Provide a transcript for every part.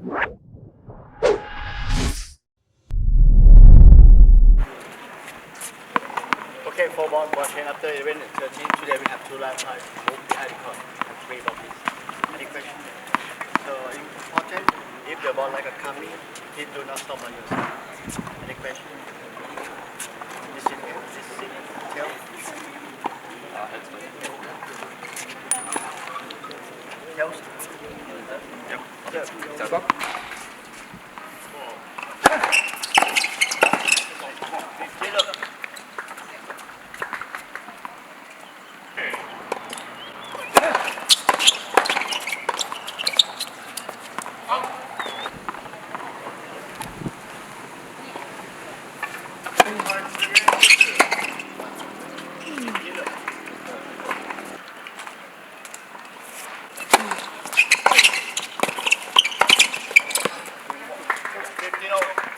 Okay, for ball chain after event 13, today we have two lap time, move the court, and three bodies. Any question? So important, if the ball like a coming, please do not stop on your side. Any question? Joost. Ja. ja. Pero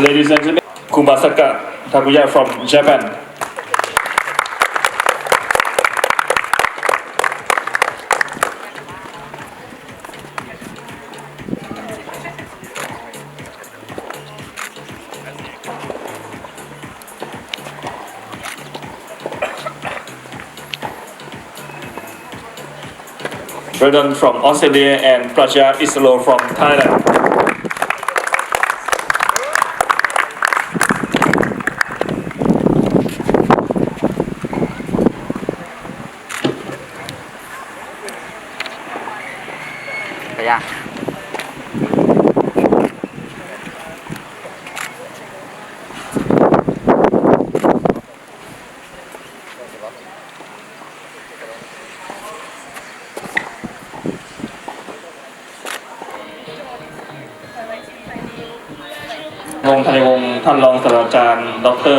Ladies and gentlemen, Kumasaka Takuya from Japan. Brandon from Australia and Praja Islo from Thailand. ไปยังวงศ์ธัญวงศ์ท่านรองศาสตราจารย์ ดร